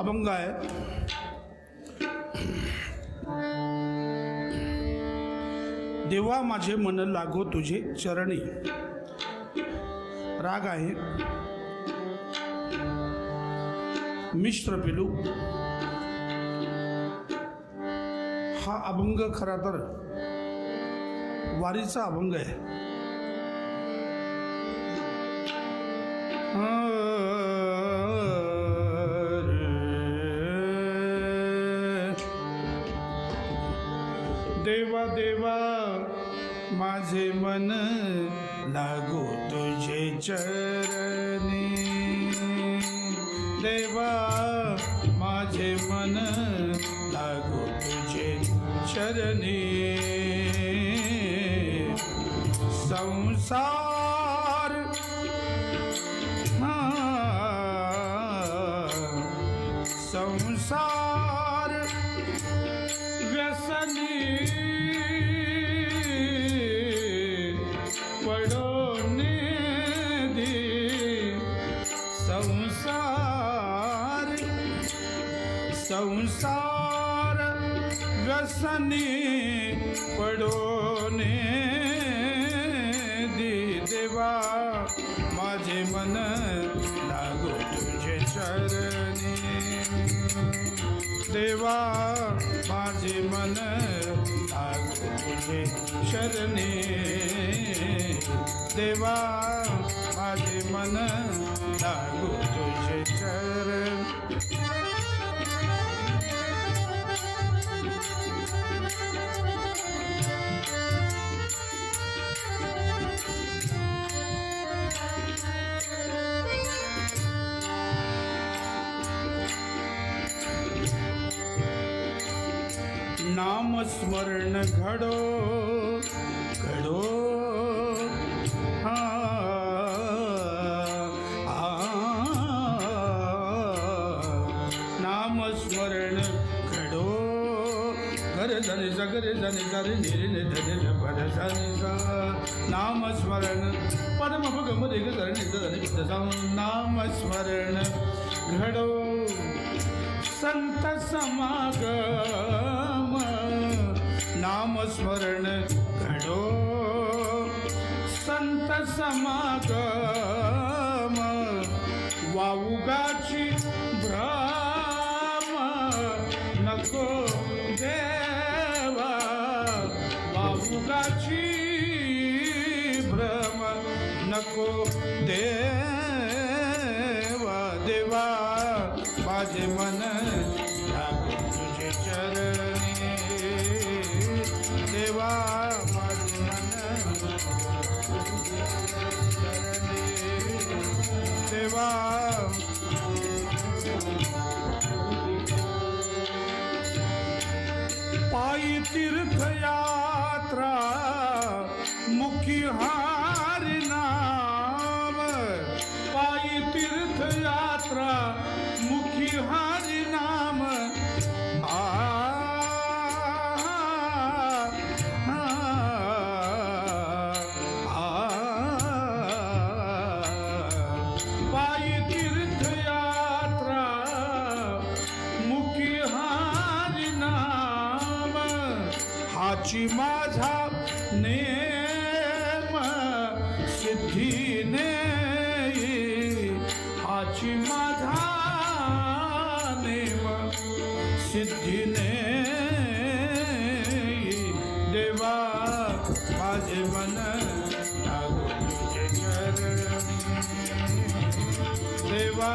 अभंग आहे. देवा माझे मन लागो तुझे चरणी. राग आहे. मिश्र पिलू. हा अभंग खरा तर वारीचा अभंग आहे. देवा देवा माझे मन लागो तुझे चरणी. देवा माझे मन लागो तुझे चरणी. संसार संसार व्यसनी पडोने दी देवा माझे मन लागो तुझे चरणी. देवा माझे मन लागो तुझे शरणी देवा माझे मन लागो तुझे चरणी. नामस्मरण घडो घडो. हा नामस्मरण घडो. घर धन सगरे धन धरे निरे धन पद धने नामस्मरण परम भगम रेग धरण धन नामस्मरण घडो. संत समागम नामस्मरण घडो. संत समागम वाऊगाची भ्राम नको देवा. वाऊगाची भ्रम नको देवा. देवा माझे मन तुझे चरणी. देवा माझे देवा पायी तीर्थयात्रा मुखी हारी नाम. पायी तीर्थयात्रा मुखी हार हाची माझा नेम सिद्धीने हाची माझा नेम सिद्धीने देवा माझे मन देवा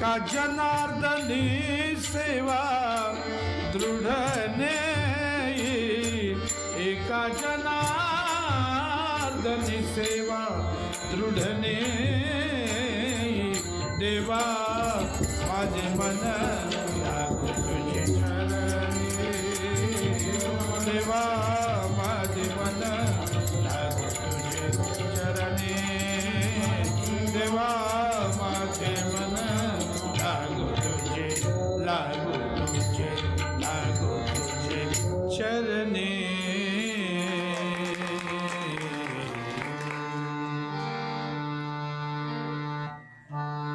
का जनार्दनी सेवा दृढने एका जनार्दनी सेवा दृढने देवा माझे मन तुझे देवा माझे मन तुझे चरणे. देवा चरण